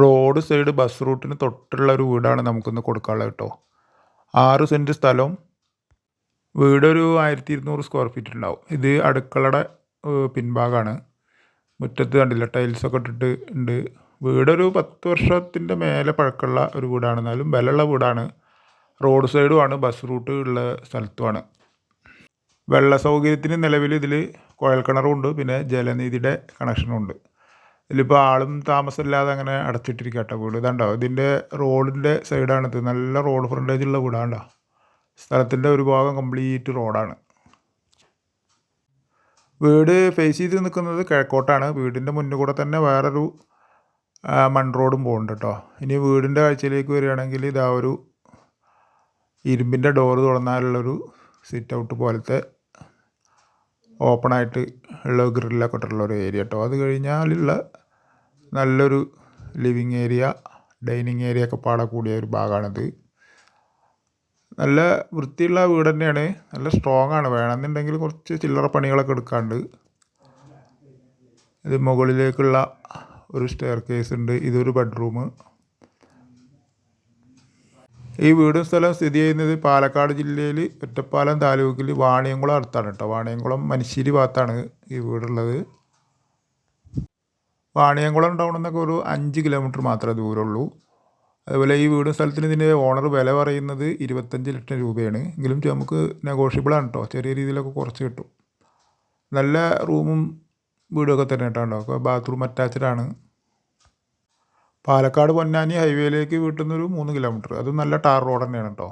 Road side bus റൂട്ടിന് തൊട്ടുള്ള ഒരു വീടാണ് നമുക്കിന്ന് കൊടുക്കാനുള്ളത് കേട്ടോ. ആറ് സെന്റ് സ്ഥലവും വീടൊരു ആയിരത്തി ഇരുന്നൂറ് സ്ക്വയർ ഫീറ്റ് ഉണ്ടാവും. ഇത് അടുക്കളയുടെ പിൻഭാഗമാണ് മുറ്റത്ത് കണ്ടില്ല ടൈൽസൊക്കെ ഇട്ടിട്ട് ഉണ്ട് വീടൊരു പത്ത് വർഷത്തിന്റെ മേലെ പഴക്കമുള്ള ഒരു വീടാണ്. എന്നാലും ബലമുള്ള വീടാണ്. റോഡ് സൈഡുമാണ് ബസ് റൂട്ട് ഉള്ള സ്ഥലത്തുമാണ്. വെള്ള സൗകര്യത്തിന് നിലവിൽ ഇതിൽ കുഴൽക്കിണറും ഉണ്ട്. പിന്നെ ജലനിധിയുടെ കണക്ഷനും ഉണ്ട്. ഇതിലിപ്പോൾ ആളും താമസമില്ലാതെ അങ്ങനെ അടച്ചിട്ടിരിക്കുക വീട്. ഇതാണ്ടോ? ഇതിന്റെ റോഡിന്റെ സൈഡാണിത് നല്ല റോഡ് ഫ്രണ്ടേജ് ഉള്ള വീടാണ്ടോ? സ്ഥലത്തിന്റെ ഒരു ഭാഗം കംപ്ലീറ്റ് റോഡാണ് വീട് ഫേസ് ചെയ്ത് നിൽക്കുന്നത് കിഴക്കോട്ടാണ്. വീടിന്റെ മുന്നിൽ കൂടെ തന്നെ വേറൊരു മൺ റോഡും പോകുന്നുണ്ട് കേട്ടോ. ഇനി വീടിന്റെ കാഴ്ചയിലേക്ക് വരികയാണെങ്കിൽ ഇതാ ഒരു ഇരുമ്പിന്റെ ഡോറ് തുറന്നാലുള്ളൊരു സിറ്റ് ഔട്ട് പോലത്തെ ഓപ്പണായിട്ട് ഉള്ള ഗ്രില്ലൊക്കെ ഇട്ടിട്ടുള്ള ഒരു ഏരിയ കേട്ടോ. അത് കഴിഞ്ഞാലുള്ള നല്ലൊരു ലിവിങ് ഏരിയ ഡൈനിങ് ഏരിയ ഒക്കെ പാടെ കൂടിയ ഒരു ഭാഗമാണിത് നല്ല വൃത്തിയുള്ള വീട് തന്നെയാണ്. നല്ല സ്ട്രോങ് ആണ്. വേണമെന്നുണ്ടെങ്കിൽ കുറച്ച് ചില്ലറ പണികളൊക്കെ എടുക്കാണ്ട്. ഇത് മുകളിലേക്കുള്ള ഒരു സ്റ്റെയർ കേസ് ഉണ്ട്. ഇതൊരു ബെഡ്റൂം ഈ വീടും സ്ഥലം സ്ഥിതി ചെയ്യുന്നത് പാലക്കാട് ജില്ലയിൽ ഒറ്റപ്പാലം താലൂക്കിൽ വാണിയംകുളം അടുത്താണ് കേട്ടോ. വാണിയംകുളം മനുശ്ശേരി ഭാഗത്താണ് ഈ വീടുള്ളത്. വാണിയംകുളം ടൗണിൽ നിന്നൊക്കെ ഒരു അഞ്ച് കിലോമീറ്റർ മാത്രമേ ദൂരമുള്ളൂ. അതുപോലെ ഈ വീടും സ്ഥലത്തിന് ഇതിന്റെ ഓണർ വില പറയുന്നത് ഇരുപത്തഞ്ച് ലക്ഷം രൂപയാണ്. എങ്കിലും നമുക്ക് നെഗോഷ്യബിളാണ് കേട്ടോ ചെറിയ രീതിയിലൊക്കെ കുറച്ച് കിട്ടും. നല്ല റൂമും വീടുമൊക്കെ തന്നെ കേട്ടോ ബാത്റൂം അറ്റാച്ച്ഡ് ആണ്. പാലക്കാട് പൊന്നാനി ഹൈവേയിലേക്ക് വീട്ടിൽ നിന്നൊരു മൂന്ന് കിലോമീറ്റർ. അത് നല്ല ടാർ റോഡ് തന്നെയാണ് കേട്ടോ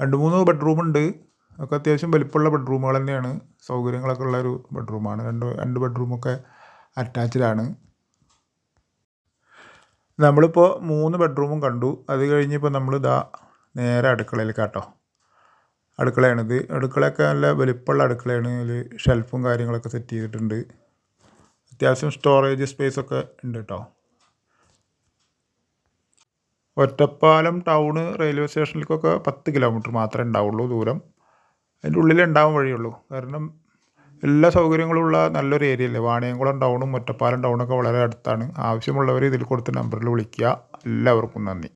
രണ്ട് മൂന്ന് ബെഡ്റൂം ഉണ്ട്. ഒക്കെ അത്യാവശ്യം വലിപ്പമുള്ള ബെഡ്റൂമുകൾ തന്നെയാണ്. സൗകര്യങ്ങളൊക്കെ ഉള്ള ഒരു ബെഡ്റൂമാണ് രണ്ട് രണ്ട് ബെഡ്റൂമൊക്കെ അറ്റാച്ച്ഡ് ആണ്. നമ്മളിപ്പോൾ മൂന്ന് ബെഡ്റൂമും കണ്ടു. അത് കഴിഞ്ഞിപ്പോൾ നമ്മൾ ഇതാ നേരെ അടുക്കളയിലേക്ക് കേട്ടോ അടുക്കളയാണിത്. അടുക്കളയൊക്കെ നല്ല വലിപ്പമുള്ള അടുക്കളയാണ്. ഇതിൽ ഷെൽഫും കാര്യങ്ങളൊക്കെ സെറ്റ് ചെയ്തിട്ടുണ്ട്. അത്യാവശ്യം സ്റ്റോറേജ് സ്പേസ് ഒക്കെ ഉണ്ട് കേട്ടോ ഒറ്റപ്പാലം ടൗണ് റെയിൽവേ സ്റ്റേഷനിലേക്കൊക്കെ പത്ത് കിലോമീറ്റർ മാത്രമേ ഉണ്ടാവുള്ളൂ ദൂരം. അതിന്റെ ഉള്ളിൽ ഉണ്ടാവാൻ വഴിയുള്ളൂ കാരണം എല്ലാ സൗകര്യങ്ങളുള്ള നല്ലൊരു ഏരിയ അല്ലേ? വാണിയംകുളം ടൗണും ഒറ്റപ്പാലം ടൗണൊക്കെ വളരെ അടുത്താണ്. ആവശ്യമുള്ളവർ ഇതിൽ കൊടുത്ത നമ്പറിൽ വിളിക്കുക. എല്ലാവർക്കും നന്ദി.